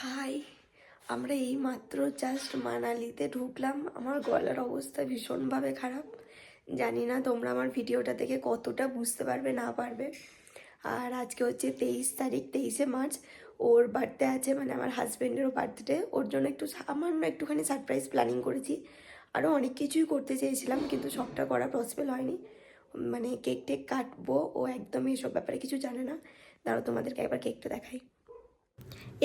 High, আমরা এই মাত্র জাস্ট মানালিতে ঢুকলাম। আমার গলার অবস্থা ভীষণভাবে খারাপ। জানি না তোমরা আমার ভিডিওটা দেখে কতটা বুঝতে পারবে, না পারবে। আর আজকে হচ্ছে তেইশ তারিখ, তেইশে মার্চ। ওর বার্থডে আছে মানে আমার হাজব্যান্ডেরও বার্থডে ওর জন্য একটু সামান্য একটুখানি সারপ্রাইজ প্ল্যানিং করেছি। আরও অনেক কিছুই করতে চেয়েছিলাম, কিন্তু সবটা করা পসিবল হয়নি। মানে কেক টেক কাটবো, ও একদমই এসব ব্যাপারে কিছু জানে না। দাঁড়াও তোমাদেরকে একবার কেকটা দেখাই।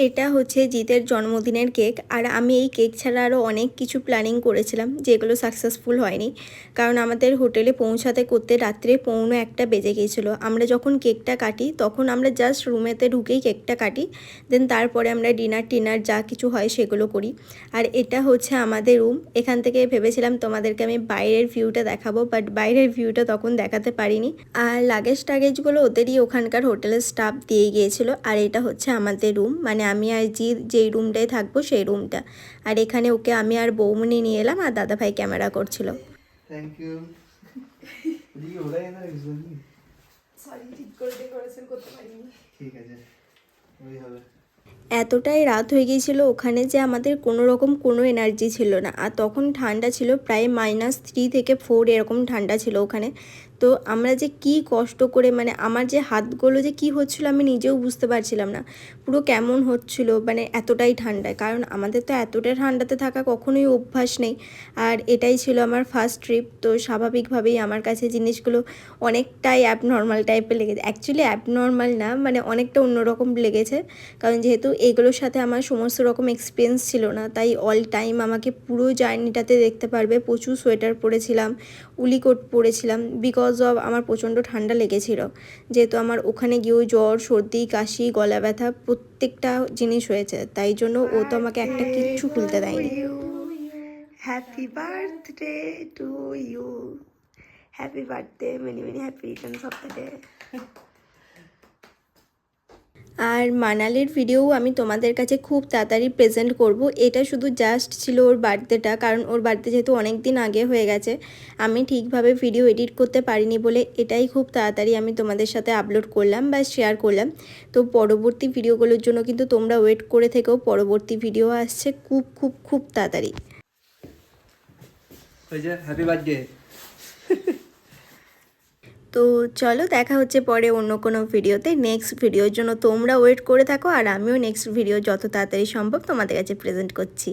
এটা হচ্ছে জিতের জন্মদিনের কেক, আর আমি এই কেক ছাড়া আরও অনেক কিছু প্ল্যানিং করেছিলাম যেগুলো সাকসেসফুল হয়নি। কারণ আমাদের হোটেলে পৌঁছাতে করতে রাত্রে পৌনো একটা বেজে গিয়েছিল। আমরা যখন কেকটা কাটি, তখন আমরা জাস্ট রুমেতে ঢুকেই কেকটা কাটি দেন তারপরে আমরা ডিনার টিনার যা কিছু হয় সেগুলো করি। আর এটা হচ্ছে আমাদের রুম এখান থেকে ভেবেছিলাম তোমাদেরকে আমি বাইরের ভিউটা দেখাবো বাট বাইরের ভিউটা তখন দেখাতে পারিনি। আর লাগেজ টাগেজগুলো ওদেরই ওখানকার হোটেলের স্টাফ দিয়ে গিয়েছিল। আর এটা হচ্ছে আমাদের রুম মানে আমি আর জি যেই রুমটায় থাকব সেই রুমটা আর এখানে ওকে আমি আর বৌমনি নিয়ে এলাম আর দাদাভাই ক্যামেরা করছিল। থ্যাংক ইউ ঠিক আছে ওই হবে। এতটাই রাত হয়ে গিয়েছিল ওখানে যে আমাদের কোনো রকম কোনো এনার্জি ছিল না। আর তখন ঠান্ডা ছিল প্রায় মাইনাস থ্রি থেকে ফোর এরকম ঠান্ডা ছিল ওখানে। তো আমরা যে কি কষ্ট করে মানে আমার যে হাতগুলো যে কি হচ্ছিল আমি নিজেও বুঝতে পারছিলাম না। পুরো কেমন হচ্ছিল মানে এতটাই ঠান্ডায়। কারণ আমাদের তো এতটা ঠান্ডাতে থাকা কখনোই অভ্যাস নেই। আর এটাই ছিল আমার ফার্স্ট ট্রিপ তো স্বাভাবিকভাবেই আমার কাছে জিনিসগুলো অনেকটাই অ্যাবনর্মাল টাইপের লেগেছে। অ্যাকচুয়ালি অ্যাবনর্মাল না মানে অনেকটা অন্যরকম লেগেছে। কারণ যেহেতু এগুলোর সাথে আমার সমস্ত রকম এক্সপিরিয়েন্স ছিল না, তাই অল টাইম আমাকে পুরো জার্নিটাতে দেখতে পারবে। প্রচুর সোয়েটার পরেছিলাম, উলি কোট পরেছিলাম। বিকজ অফ আমার প্রচণ্ড ঠান্ডা লেগেছিল। যেহেতু আমার ওখানে গিয়েও জ্বর, সর্দি, কাশি, গলা ব্যথা প্রত্যেকটা জিনিস হয়েছে, তাই জন্য ও তো আমাকে একটা কিচ্ছু খুলতে দেয়নি। Happy birthday to you happy birthday many many happy return the day আর মানালির ভিডিও আমি তোমাদের কাছে খুব তাড়াতাড়ি প্রেজেন্ট করব। এটা শুধু জাস্ট ছিল ওর বার্থডেটা, কারণ ওর বার্থডে যেহেতু অনেক দিন আগে হয়ে গেছে, আমি ঠিকভাবে ভিডিও এডিট করতে পারিনি বলে এটাই খুব তাড়াতাড়ি আমি তোমাদের সাথে আপলোড করলাম বা শেয়ার করলাম। তো পরবর্তী ভিডিওগুলোর জন্য কিন্তু তোমরা ওয়েট করে থেকেও পরবর্তী ভিডিও আসছে খুব খুব খুব তাড়াতাড়ি। হ্যাপি বার্থডে তো চলো দেখা হচ্ছে পরে অন্য কোনো ভিডিওতে। নেক্সট ভিডিওর জন্য তোমরা ওয়েট করে থাকো আর আমিও নেক্সট ভিডিও যত তাড়াতাড়ি সম্ভব তোমাদের কাছে প্রেজেন্ট করছি।